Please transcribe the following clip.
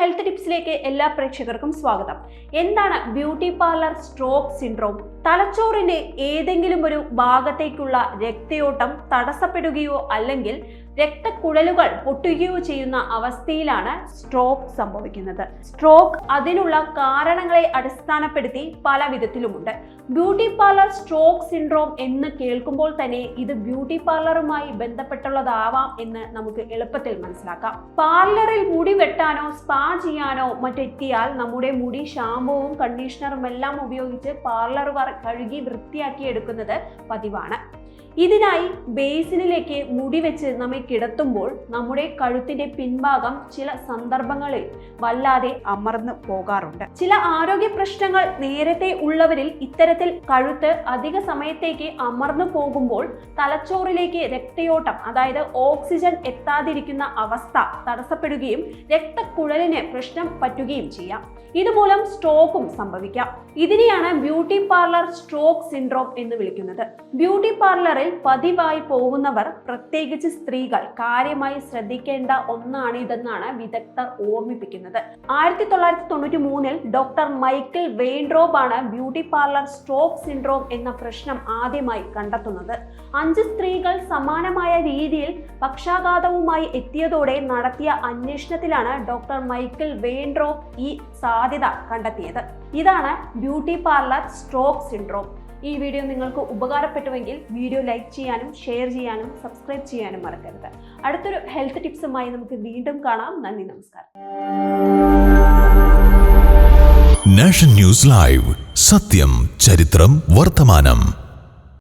ന്യൂസിലേക്ക് എല്ലാ പ്രേക്ഷകർക്കും സ്വാഗതം. എന്താണ് ബ്യൂട്ടി പാർലർ സ്ട്രോക്ക് സിൻഡ്രോം? തലച്ചോറിന്റെ ഏതെങ്കിലും ഒരു ഭാഗത്തേക്കുള്ള രക്തയോട്ടം തടസ്സപ്പെടുകയോ അല്ലെങ്കിൽ രക്തക്കുഴലുകൾ പൊട്ടുകയോ ചെയ്യുന്ന അവസ്ഥയിലാണ് സ്ട്രോക്ക് സംഭവിക്കുന്നത്. സ്ട്രോക്ക് അതിനുള്ള കാരണങ്ങളെ അടിസ്ഥാനപ്പെടുത്തി പല വിധത്തിലുമുണ്ട്. ബ്യൂട്ടി പാർലർ സ്ട്രോക്ക് സിൻഡ്രോം എന്ന് കേൾക്കുമ്പോൾ തന്നെ ഇത് ബ്യൂട്ടി പാർലറുമായി ബന്ധപ്പെട്ടുള്ളതാവാം എന്ന് നമുക്ക് എളുപ്പത്തിൽ മനസ്സിലാക്കാം. പാർലറിൽ മുടി വെട്ടാനോ സ്പാ ചെയ്യാനോ മറ്റെത്തിയാൽ നമ്മുടെ മുടി ഷാമ്പുവും കണ്ടീഷണറും എല്ലാം ഉപയോഗിച്ച് പാർലറുകാർ കഴുകി വൃത്തിയാക്കി എടുക്കുന്നത് പതിവാണ്. ഇതിനായി ബേസിനിലേക്ക് മുടി വെച്ച് നമ്മെ കിടത്തുമ്പോൾ നമ്മുടെ കഴുത്തിന്റെ പിൻഭാഗം ചില സന്ദർഭങ്ങളിൽ വല്ലാതെ അമർന്നു പോകാറുണ്ട്. ചില ആരോഗ്യ പ്രശ്നങ്ങൾ നേരത്തെ ഉള്ളവരിൽ ഇത്തരത്തിൽ കഴുത്ത് അധിക സമയത്തേക്ക് അമർന്നു പോകുമ്പോൾ തലച്ചോറിലേക്ക് രക്തയോട്ടം അതായത് ഓക്സിജൻ എത്താതിരിക്കുന്ന അവസ്ഥ തടസ്സപ്പെടുകയും രക്തക്കുഴലിന് പ്രശ്നം പറ്റുകയും ചെയ്യാം. ഇതുമൂലം സ്ട്രോക്കും സംഭവിക്കാം. ഇതിനെയാണ് ബ്യൂട്ടി പാർലർ സ്ട്രോക്ക് സിൻഡ്രോം എന്ന് വിളിക്കുന്നത്. ബ്യൂട്ടി പാർലറിൽ പതിവായി പോകുന്നവർ പ്രത്യേകിച്ച് സ്ത്രീകൾ കാര്യമായി ശ്രദ്ധിക്കേണ്ട ഒന്നാണ് ഇതെന്നാണ് വിദഗ്ധർ ഓർമ്മിപ്പിക്കുന്നത്. ആയിരത്തി തൊള്ളായിരത്തി തൊണ്ണൂറ്റി മൂന്നിൽ ഡോക്ടർ മൈക്കിൾ വെയിൻഡ്രോബ് ആണ് ബ്യൂട്ടി പാർലർ സ്ട്രോക്ക് സിൻഡ്രോം എന്ന പ്രശ്നം ആദ്യമായി കണ്ടെത്തുന്നത്. അഞ്ച് സ്ത്രീകൾ സമാനമായ രീതിയിൽ പക്ഷാഘാതവുമായി എത്തിയതോടെ നടത്തിയ അന്വേഷണത്തിലാണ് ഡോക്ടർ മൈക്കിൾ വെയിൻഡ്രോബ് ഈ സാധ്യത കണ്ടെത്തിയത്. ഇതാണ് ബ്യൂട്ടി പാർലർ സ്ട്രോക്ക് സിൻഡ്രോം. ഈ വീഡിയോ നിങ്ങൾക്ക് ഉപകാരപ്പെട്ടുവെങ്കിൽ വീഡിയോ ലൈക്ക് ചെയ്യാനും ഷെയർ ചെയ്യാനും സബ്സ്ക്രൈബ് ചെയ്യാനും മറക്കരുത്. അടുത്തൊരു ഹെൽത്ത് ടിപ്സുമായി നമുക്ക് വീണ്ടും കാണാം. നന്ദി നമസ്കാരം. Nation news live. സത്യം ചരിത്രം വർത്തമാനം.